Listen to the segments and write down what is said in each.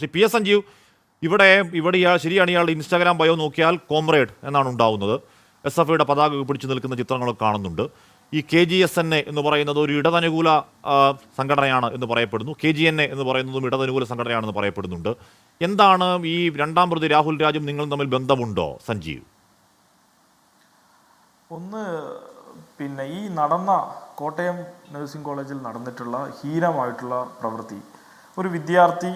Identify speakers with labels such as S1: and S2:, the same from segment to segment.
S1: Shri P S Sanjeev ഇവിടെ ഇവിടെ ഇയാൾ ശരിയാണ് ഇയാളുടെ ഇൻസ്റ്റാഗ്രാം ബയോ നോക്കിയാൽ കോമ്രേഡ് എന്നാണ് ഉണ്ടാവുന്നത്. എസ് എഫ് ഐയുടെ പതാക പിടിച്ചു നിൽക്കുന്ന ചിത്രങ്ങളൊക്കെ കാണുന്നുണ്ട്. ഈ K G S N A എന്ന് പറയുന്നത് ഒരു ഇടതനുകൂല സംഘടനയാണ് എന്ന് പറയപ്പെടുന്നു. കെ ജി എൻ എ എന്ന് പറയുന്നതും ഇടതനുകൂല സംഘടനയാണെന്ന് പറയപ്പെടുന്നുണ്ട്. എന്താണ് ഈ രണ്ടാം പ്രതി രാഹുൽ രാജും നിങ്ങളും തമ്മിൽ ബന്ധമുണ്ടോ സഞ്ജീവ്?
S2: ഒന്ന് പിന്നെ ഈ നടന്ന കോട്ടയം നഴ്സിംഗ് കോളേജിൽ നടന്നിട്ടുള്ള ഹീനമായിട്ടുള്ള പ്രവൃത്തി. ഒരു വിദ്യാർത്ഥി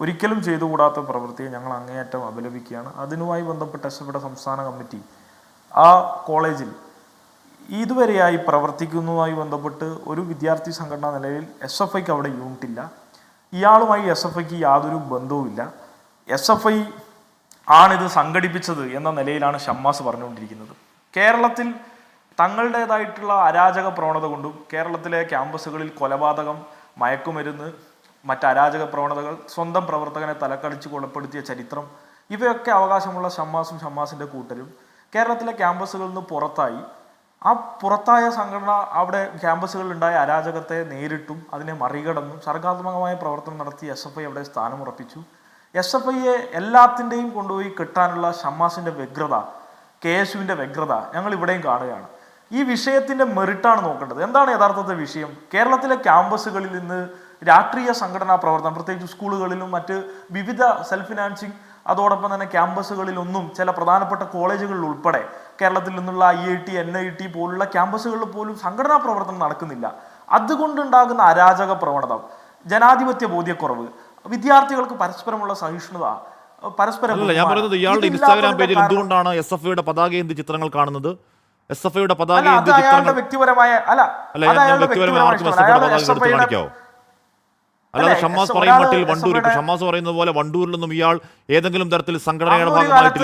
S2: ഒരിക്കലും ചെയ്തുകൂടാത്ത പ്രവൃത്തിയെ ഞങ്ങൾ അങ്ങേയറ്റം അപലപിക്കുകയാണ്. അതിനുമായി ബന്ധപ്പെട്ട എസ് എഫിയുടെ സംസ്ഥാന കമ്മിറ്റി ആ കോളേജിൽ ഇതുവരെയായി പ്രവർത്തിക്കുന്നതുമായി ബന്ധപ്പെട്ട് ഒരു വിദ്യാർത്ഥി സംഘടനാ നിലയിൽ എസ് എഫ് ഐക്ക് അവിടെ യൂണിറ്റ് ഇല്ല. ഇയാളുമായി എസ് എഫ് ഐക്ക് യാതൊരു ബന്ധവുമില്ല എസ് എഫ് ഐ ആണിത് സംഘടിപ്പിച്ചത് എന്ന നിലയിലാണ് ഷമ്മാസ് പറഞ്ഞുകൊണ്ടിരിക്കുന്നത്. കേരളത്തിൽ തങ്ങളുടേതായിട്ടുള്ള അരാജക പ്രവണത കൊണ്ടും കേരളത്തിലെ ക്യാമ്പസുകളിൽ കൊലപാതകം മയക്കുമരുന്ന് മറ്റ് അരാജക പ്രവണതകൾ സ്വന്തം പ്രവർത്തകനെ തലക്കടിച്ച് കൊലപ്പെടുത്തിയ ചരിത്രം ഇവയൊക്കെ അവകാശമുള്ള ഷമ്മാസും ഷമ്മാസിന്റെ കൂട്ടരും കേരളത്തിലെ ക്യാമ്പസുകളിൽ നിന്ന് പുറത്തായി. ആ പുറത്തായ സംഘടന അവിടെ ക്യാമ്പസുകളിൽ ഉണ്ടായ അരാജകത്തെ നേരിട്ടും അതിനെ മറികടന്നും സർഗാത്മകമായ പ്രവർത്തനം നടത്തി എസ് എഫ് ഐ അവിടെ സ്ഥാനമുറപ്പിച്ചു. എസ് എഫ് ഐയെ എല്ലാത്തിന്റെയും കൊണ്ടുപോയി കിട്ടാനുള്ള ഷമ്മാസിന്റെ വ്യഗ്രത കെ എസ് യുവിന്റെ വ്യഗ്രത ഞങ്ങൾ ഇവിടെയും കാണുകയാണ്. ഈ വിഷയത്തിന്റെ മെറിറ്റാണ് നോക്കേണ്ടത്. എന്താണ് യഥാർത്ഥത്തെ വിഷയം? കേരളത്തിലെ ക്യാമ്പസുകളിൽ നിന്ന് രാഷ്ട്രീയ സംഘടനാ പ്രവർത്തനം പ്രത്യേകിച്ച് സ്കൂളുകളിലും മറ്റ് വിവിധ സെൽഫ് ഫിനാൻസിങ് അതോടൊപ്പം തന്നെ ക്യാമ്പസുകളിലൊന്നും ചില പ്രധാനപ്പെട്ട കോളേജുകളിൽ ഉൾപ്പെടെ കേരളത്തിൽ നിന്നുള്ള I I T N I T പോലുള്ള ക്യാമ്പസുകളിൽ പോലും സംഘടനാ പ്രവർത്തനം നടക്കുന്നില്ല അതുകൊണ്ടുണ്ടാകുന്ന അരാജക പ്രവണത ജനാധിപത്യ ബോധ്യക്കുറവ് വിദ്യാർത്ഥികൾക്ക് പരസ്പരമുള്ള സഹിഷ്ണുത പരസ്പരം
S1: ഞാൻ. പറയുന്നത് ഇയാളുടെ ഇൻസ്റ്റാഗ്രാം പേജിൽ എന്തുകൊണ്ടാണ് എസ് എഫ് ഐയുടെ പതാക എന്ത് ചിത്രങ്ങൾ കാണുന്നത് എസ് എഫ് ഐയുടെ പതാക എന്ത് ചിത്രങ്ങൾ
S2: വ്യക്തിപരമായ അല്ല
S1: വ്യക്തിപരമായി ആർക്കും എസ്. എഫ് ഐയുടെ പതാക എടുത്ത് കാണിക്കാവോ അല്ലാതെ
S2: അല്ലേ,
S1: ഷമ്മാസ് പറയും മട്ടിൽ വണ്ടൂർ
S2: ഇപ്പൊ
S1: ഷമ്മാസ് പറയുന്നത് പോലെ വണ്ടൂരിലൊന്നും ഇയാൾ ഏതെങ്കിലും തരത്തിൽ സംഘടനയുടെ ഭാഗമായിട്ട്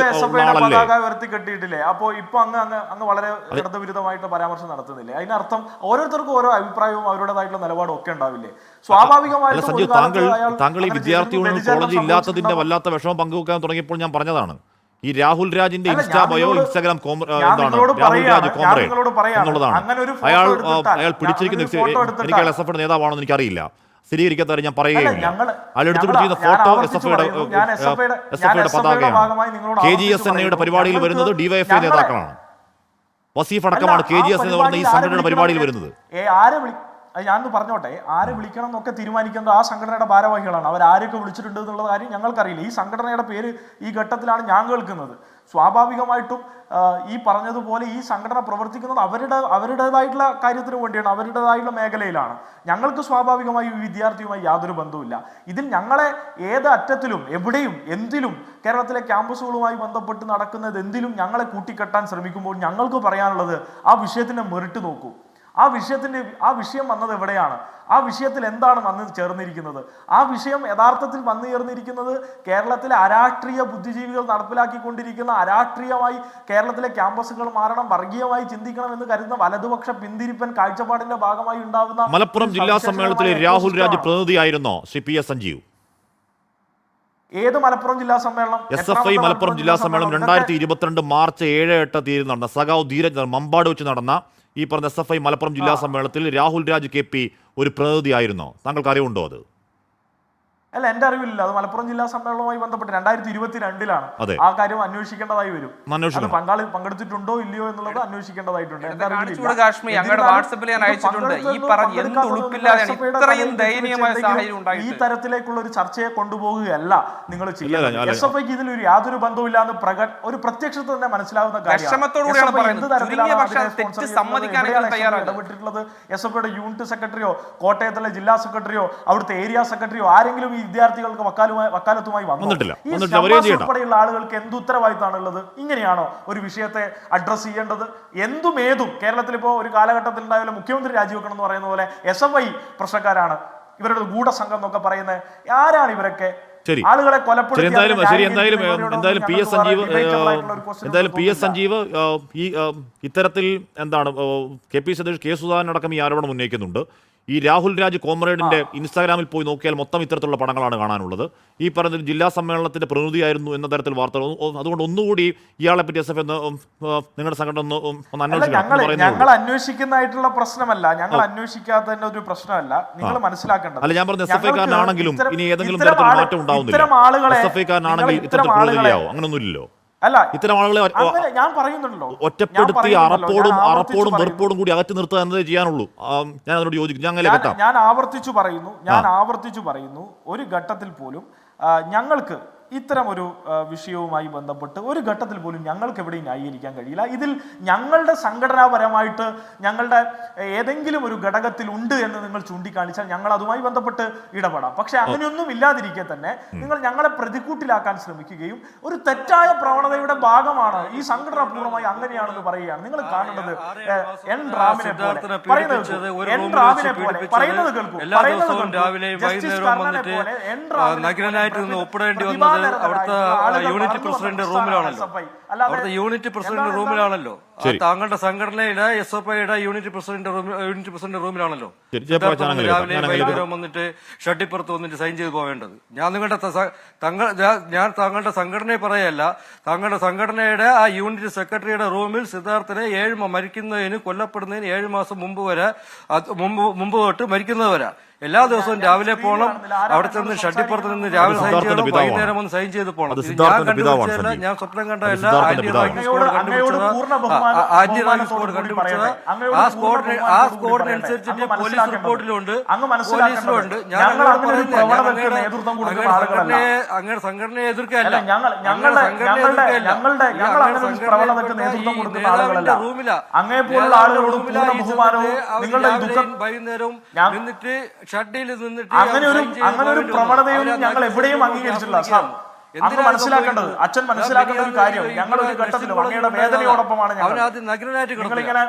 S2: ഉയർത്തി കെട്ടിയിട്ടില്ലേ? അപ്പോ ഇപ്പൊ അങ്ങ് അങ്ങ് അങ്ങ് വളരെ ഇടതുവിരുദ്ധമായിട്ട് പരാമർശം നടത്തുന്നില്ലേ? അതിനർത്ഥം ഓരോരുത്തർക്കും ഓരോ അഭിപ്രായവും അവരുടേതായിട്ടുള്ള നിലപാടും ഒക്കെ ഉണ്ടാവില്ലേ? സ്വാഭാവികമായിട്ടും
S1: താങ്കൾ താങ്കൾ ഈ വിദ്യാർത്ഥി യൂണിയൻ കോളേജ് ഇല്ലാത്തതിന്റെ വല്ലാത്ത വിഷമം പങ്കുവെക്കാൻ തുടങ്ങിയപ്പോൾ ഞാൻ പറഞ്ഞതാണ്. ഈ രാഹുൽ രാജിന്റെ ഇൻസ്റ്റാ ബയോ ഇൻസ്റ്റാഗ്രാം എന്താണ്? രാഹുൽ രാജ് കോമ്രേഡ് എന്നുള്ളതാണ്. അയാൾ അയാൾ പിടിച്ചിരിക്കുന്ന എനിക്ക് അയാൾ എസ് എഫ് നേതാവാണെന്ന് എനിക്കറിയില്ല. സ്ഥിരീകരിക്കാത്തവരെ ഞാൻ
S2: പറയുകയാണ്
S1: അയാൾ ഫോട്ടോ എസ് എഫ് ഐയുടെ എസ് എഫ് ഐയുടെ പതാകയാണ്. K G S N. പരിപാടിയിൽ വരുന്നത് ഡിവൈഎഫ്ഐ നേതാക്കളാണ്. വസീഫ് അടക്കമാണ് കെ ജി എസ് എന്ന് പറയുന്ന ഈ സംഘടനയുടെ പരിപാടിയിൽ വരുന്നത്.
S2: ഞാനൊന്ന് പറഞ്ഞോട്ടെ. ആരെ വിളിക്കണം എന്നൊക്കെ തീരുമാനിക്കുന്നത് ആ സംഘടനയുടെ ഭാരവാഹികളാണ്. അവർ ആരൊക്കെ വിളിച്ചിട്ടുണ്ട് എന്നുള്ള കാര്യം ഞങ്ങൾക്കറിയില്ല. ഈ സംഘടനയുടെ പേര് ഈ ഘട്ടത്തിലാണ് ഞാൻ കേൾക്കുന്നത്. സ്വാഭാവികമായിട്ടും ഈ പറഞ്ഞതുപോലെ ഈ സംഘടന പ്രവർത്തിക്കുന്നത് അവരുടെ അവരുടേതായിട്ടുള്ള കാര്യത്തിന് വേണ്ടിയാണ് അവരുടേതായിട്ടുള്ള മേഖലയിലാണ്. ഞങ്ങൾക്ക് സ്വാഭാവികമായി ഈ വിദ്യാർത്ഥിയുമായി യാതൊരു ബന്ധവുമില്ല. ഇതിൽ ഞങ്ങളെ ഏത് അറ്റത്തിലും എവിടെയും എന്തിലും കേരളത്തിലെ ക്യാമ്പസുകളുമായി ബന്ധപ്പെട്ട് നടക്കുന്നത് എന്തിലും ഞങ്ങളെ കൂട്ടിക്കെട്ടാൻ ശ്രമിക്കുമ്പോൾ ഞങ്ങൾക്ക് പറയാനുള്ളത് ആ വിഷയത്തിനെ മെറിറ്റ് നോക്കൂ. ആ വിഷയത്തിന്റെ ആ വിഷയം വന്നത് എവിടെയാണ്? ആ വിഷയത്തിൽ എന്താണ് വന്ന് ചേർന്നിരിക്കുന്നത്? ആ വിഷയം യഥാർത്ഥത്തിൽ വന്നു ചേർന്നിരിക്കുന്നത് കേരളത്തിലെ അരാഷ്ട്രീയ ബുദ്ധിജീവികൾ നടപ്പിലാക്കിക്കൊണ്ടിരിക്കുന്ന അരാഷ്ട്രീയമായി കേരളത്തിലെ ക്യാമ്പസുകൾ മാറണം വർഗീയമായി ചിന്തിക്കണം എന്ന് കരുതുന്ന വലതുപക്ഷ പിന്തിരിപ്പൻ കാഴ്ചപ്പാടിന്റെ ഭാഗമായി ഉണ്ടാകുന്ന
S1: മലപ്പുറം ജില്ലാ സമ്മേളനത്തിലെ രാഹുൽ രാജ്. പ്രതിനിധിയായിരുന്നോ സി പി എസ് സഞ്ജീവ്.
S2: ഏത് മലപ്പുറം ജില്ലാ സമ്മേളനം?
S1: എസ് എഫ് ഐ മലപ്പുറം ജില്ലാ സമ്മേളനം രണ്ടായിരത്തി ഇരുപത്തിരണ്ട് മാർച്ച് ഏഴ് എട്ട് തീയതി നടന്ന സഖാവ് ധീരജ് മമ്പാട് വെച്ച് നടന്ന ഈ പറഞ്ഞ എസ് എഫ് ഐ മലപ്പുറം ജില്ലാ സമ്മേളനത്തിൽ രാഹുൽ രാജ് കെ പി ഒരു പ്രതിനിധിയായിരുന്നോ. താങ്കൾക്ക് അറിവുണ്ടോ അത്?
S2: അല്ല എന്റെ അറിവില്ല അത് മലപ്പുറം ജില്ലാ സമ്മേളനവുമായി ബന്ധപ്പെട്ട് രണ്ടായിരത്തി ഇരുപത്തിരണ്ടിലാണ്
S1: രണ്ടിലാണ്
S2: ആ കാര്യം അന്വേഷിക്കേണ്ടതായി വരും. അത് പങ്കാളി പങ്കെടുത്തിട്ടുണ്ടോ ഇല്ലയോ എന്നുള്ളത് അന്വേഷിക്കേണ്ടതായിട്ടുണ്ട്. എന്റെ
S3: ഈ
S2: തരത്തിലേക്കുള്ള ഒരു ചർച്ചയെ കൊണ്ടുപോകുകയല്ല നിങ്ങൾ ചെയ്യുന്നത് എസ് എഫ് ഐക്ക് ഇതിൽ ഒരു യാതൊരു ബന്ധവുമില്ല എന്ന് പ്രകട ഒരു പ്രത്യക്ഷത്തിൽ തന്നെ മനസ്സിലാവുന്ന കാര്യമാണ്. ഇടപെട്ടിട്ടുള്ളത്? എസ് എഫ് ഐയുടെ യൂണിറ്റ് സെക്രട്ടറിയോ കോട്ടയത്തിലെ ജില്ലാ സെക്രട്ടറിയോ അവിടുത്തെ ഏരിയ സെക്രട്ടറിയോ ആരെങ്കിലും ഈ വിദ്യാർത്ഥികൾക്ക് വക്കാലുമായി വക്കാലത്തുമായി വന്നോ?
S1: വന്നിട്ടില്ല.
S2: ഈ. ഉൾപ്പെടെയുള്ള ആളുകൾക്ക് എന്ത് ഉത്തരവാദിത്തമാണുള്ളത് ഇങ്ങനെയാണോ ഒരു വിഷയത്തെ അഡ്രസ് ചെയ്യേണ്ടത് എന്തും ഏതും കേരളത്തിൽ ഇപ്പോൾ ഒരു കാലഘട്ടത്തിൽ ഉണ്ടായാലും മുഖ്യമന്ത്രി രാജിവെക്കണം എന്ന് പറയുന്ന പോലെ എസ് എഫ് ഐ പ്രശ്നക്കാരാണ് ഇവരുടെ ഗൂഢസംഘം എന്നൊക്കെ പറയുന്നത് ആരാണ് ഇവരൊക്കെ
S1: ശരി.
S2: ആളുകളെ
S1: ശരി എന്തായാലും ശരി എന്തായാലും എന്തായാലും പി എസ് സഞ്ജീവ് എന്തായാലും പി എസ് സഞ്ജീവ് ഈ ഇത്തരത്തിൽ എന്താണ് K P Satheesh K Sudhakaran അടക്കം ഈ ആരോപണം ഉന്നയിക്കുന്നുണ്ട് ഈ രാഹുൽ രാജ് കോമ്രേഡിന്റെ ഇൻസ്റ്റാഗ്രാമിൽ പോയി നോക്കിയാൽ മൊത്തം ഇത്തരത്തിലുള്ള പടങ്ങളാണ് കാണാനുള്ളത്. ഈ പറഞ്ഞ ജില്ലാ സമ്മേളനത്തിന്റെ പ്രതിനിധിയായിരുന്നു എന്ന തരത്തിൽ വാർത്തകൾ അതുകൊണ്ട് ഒന്നുകൂടി ഇയാളെ പറ്റി എസ് എഫ് എന്ന് നിങ്ങളുടെ സംഘടന ഒന്ന് ഒന്ന് അന്വേഷിക്കണം
S2: ഞങ്ങൾ. അന്വേഷിക്കുന്നതായിട്ടുള്ള പ്രശ്നമല്ല. ഞങ്ങൾ അന്വേഷിക്കാത്തതിന്റെ ഒരു പ്രശ്നമല്ല. നിങ്ങൾ മനസ്സിലാക്കേണ്ടത്
S1: അല്ല, ഞാൻ പറഞ്ഞു എസ് എഫ്
S2: ഐക്കാരനാണെങ്കിലും
S1: ഇനി ഏതെങ്കിലും
S2: തരത്തിൽ
S1: മാറ്റം ഉണ്ടാവുന്നില്ല. എസ് എഫ് ഐക്കാരനാണെങ്കിൽ ഇത്തരത്തിൽ
S2: ഇത്തരം ആളുകളെ
S1: അങ്ങനൊന്നുമില്ലല്ലോ.
S2: അല്ല
S1: ഇത്തരം ആളുകളെ
S2: ഞാൻ പറയുന്നുണ്ടല്ലോ.
S1: ഒറ്റപ്പെടുത്തി അറപ്പോടും അറപ്പോടും വെറുപ്പോടും കൂടി അകറ്റി നിർത്തുക എന്നതേ ചെയ്യാനുള്ളൂ. ഞാൻ അതിനോട് യോജിക്കും ഞാൻ
S2: ഞാൻ ആവർത്തിച്ചു പറയുന്നു. ഞാൻ ആവർത്തിച്ചു പറയുന്നു. ഒരു ഘട്ടത്തിൽ പോലും ഞങ്ങൾക്ക് ഇത്തരം ഒരു വിഷയവുമായി ബന്ധപ്പെട്ട് ഒരു ഘട്ടത്തിൽ പോലും ഞങ്ങൾക്ക് എവിടെയും ന്യായീകരിക്കാൻ കഴിയില്ല. ഇതിൽ ഞങ്ങളുടെ സംഘടനാപരമായിട്ട് ഞങ്ങളുടെ ഏതെങ്കിലും ഒരു ഘടകത്തിൽ ഉണ്ട് എന്ന് നിങ്ങൾ ചൂണ്ടിക്കാണിച്ചാൽ ഞങ്ങൾ അതുമായി ബന്ധപ്പെട്ട് ഇടപെടാം. പക്ഷെ അങ്ങനെയൊന്നും ഇല്ലാതിരിക്കെ തന്നെ നിങ്ങൾ ഞങ്ങളെ പ്രതിക്കൂട്ടിലാക്കാൻ ശ്രമിക്കുകയും ഒരു തെറ്റായ പ്രവണതയുടെ ഭാഗമാണ് ഈ സംഘടന പൂർണമായി അങ്ങനെയാണെന്ന് പറയുകയാണ്. നിങ്ങൾ കാണുന്നത് എൻ റാമിനെ പോലെ. പറയുന്നത് എൻ റാമിനെ പോലെ. പറയുന്നത് കേൾക്കും. പറയുന്നത് കേൾക്കും.
S3: രാവിലെയും
S2: ജസ്റ്റിസ് കർണനെ
S3: വന്നിട്ട്
S2: പോലെ എൻ റാമിനെ
S3: ഒപ്പിടേണ്ടി വന്നത് അവിടുത്തെ യൂണിറ്റ് പ്രസിഡന്റ് റൂമിലാണല്ലോ. അവിടുത്തെ യൂണിറ്റ് പ്രസിഡന്റ് റൂമിലാണല്ലോ. താങ്കളുടെ സംഘടനയുടെ എസ് എഫ് ഐയുടെ യൂണിറ്റ് പ്രസിഡന്റ് റൂമിൽ യൂണിറ്റ് പ്രസിഡന്റ് റൂമിലാണല്ലോ. രാവിലെ വൈകുന്നേരം വന്നിട്ട് ഷട്ടിപ്പുറത്ത് വന്നിട്ട് സൈൻ ചെയ്ത് പോവേണ്ടത്. ഞാൻ നിങ്ങളുടെ തങ്ങൾ ഞാൻ- താങ്കളുടെ സംഘടനയെ പറയല്ല. താങ്കളുടെ സംഘടനയുടെ ആ യൂണിറ്റ് സെക്രട്ടറിയുടെ റൂമിൽ സിദ്ധാർത്ഥനെ ഏഴ് മരിക്കുന്നതിന് കൊല്ലപ്പെടുന്നതിന് ഏഴ് മാസം മുമ്പ് വരെ മുമ്പ് മുമ്പ് തൊട്ട് മരിക്കുന്നത് വരെ. എല്ലാ ദിവസവും രാവിലെ പോകണം അവിടെ ചെന്ന് ഷട്ടിപ്പുറത്ത് നിന്ന് രാവിലെ സൈൻ
S1: ചെയ്ത്
S3: ചെയ്യണം. വൈകുന്നേരം ഒന്ന് സൈൻ ചെയ്ത് പോകണം ഞാൻ
S1: സഞ്ജീവ്.
S3: ഞാൻ സ്വപ്നം
S1: അത്
S3: ആ, ആ, പോലീസ്. റിപ്പോർട്ടിലുണ്ട് പോലീസിലുണ്ട്
S2: അങ്ങനെ
S3: ഞങ്ങളുടെ- സംഘടനയെ- എതിർക്കല്ല.
S2: ഞങ്ങളുടെ-. ആളുകളോട് നിങ്ങളുടെ
S3: നിന്നിട്ട് ഷട്ടിയിൽ നിന്നിട്ട്
S2: അങ്ങനെ ഒരു അങ്ങനെ ഒരു പ്രവണതയും ഞങ്ങൾ എവിടെയും അംഗീകരിച്ചിട്ടില്ല. സാർ അങ്ങ് മനസ്സിലാക്കേണ്ടത്? അച്ഛൻ മനസ്സിലാക്കേണ്ട ഒരു കാര്യം. ഞങ്ങൾ ഒരു
S3: ഘട്ടത്തിൽ
S2: അങ്ങയുടെ വേദനയോടൊപ്പമാണ്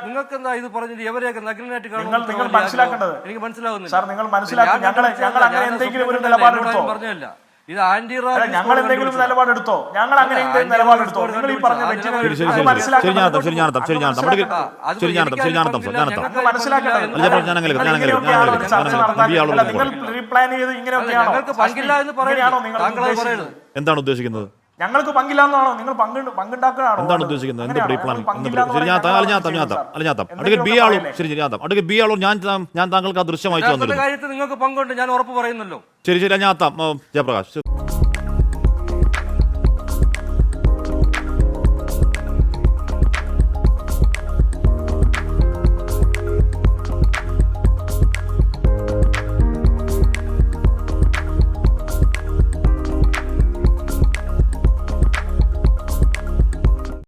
S3: നിങ്ങൾക്ക് എന്താ ഇത് പറഞ്ഞിട്ട് ഇവരെയൊക്കെ നഗ്നനായിട്ട്
S2: നിങ്ങൾ- നിങ്ങൾ മനസ്സിലാക്കേണ്ടത്.
S3: എനിക്ക് മനസ്സിലാകുന്നു
S2: സാർ, നിങ്ങൾ മനസ്സിലാക്കി.
S3: ഞങ്ങൾ
S2: ഞങ്ങൾ അങ്ങനെ എന്തെങ്കിലും ഒരു നിലപാടെടുത്തോ?
S3: പറഞ്ഞതല്ല. ഇത് ആന്റി
S2: ഞങ്ങൾ എന്തെങ്കിലും നിലപാടെടുത്തോ? ഞങ്ങൾ അങ്ങനെ എന്തെങ്കിലും നിലപാടെടുത്തോ? നിങ്ങൾ ഈ പറഞ്ഞ
S1: എന്താണ് ഉദ്ദേശിക്കുന്നത്?
S2: ഞങ്ങൾക്ക് പങ്കില്ല എന്നാണോ നിങ്ങൾ പങ്ക് പങ്കുണ്ടാക്കുകയാണോ
S1: എന്താണ് ഉദ്ദേശിക്കുന്നത്? എന്ത് പ്രീ പ്ലാൻ ശരി ഞാൻ
S2: ഞാൻ
S1: അല്ല ഞാൻ താം അല്ല ഞാൻ താം അടുക്ക് ബി ആളും ശരി ശരി അടുക്ക് ബി ആളും ഞാൻ ഞാൻ താങ്കൾക്ക് ആ ദൃശ്യം അയച്ചു
S3: സിദ്ധാർത്ഥന്റെ
S1: തന്നിരുന്നു
S3: കാര്യത്തിൽ നിങ്ങൾക്ക് പങ്കുണ്ട് ഞാൻ ഉറപ്പ് പറയുന്നല്ലോ.
S1: ശരി ശരി ഞാൻ ജയപ്രകാശ്.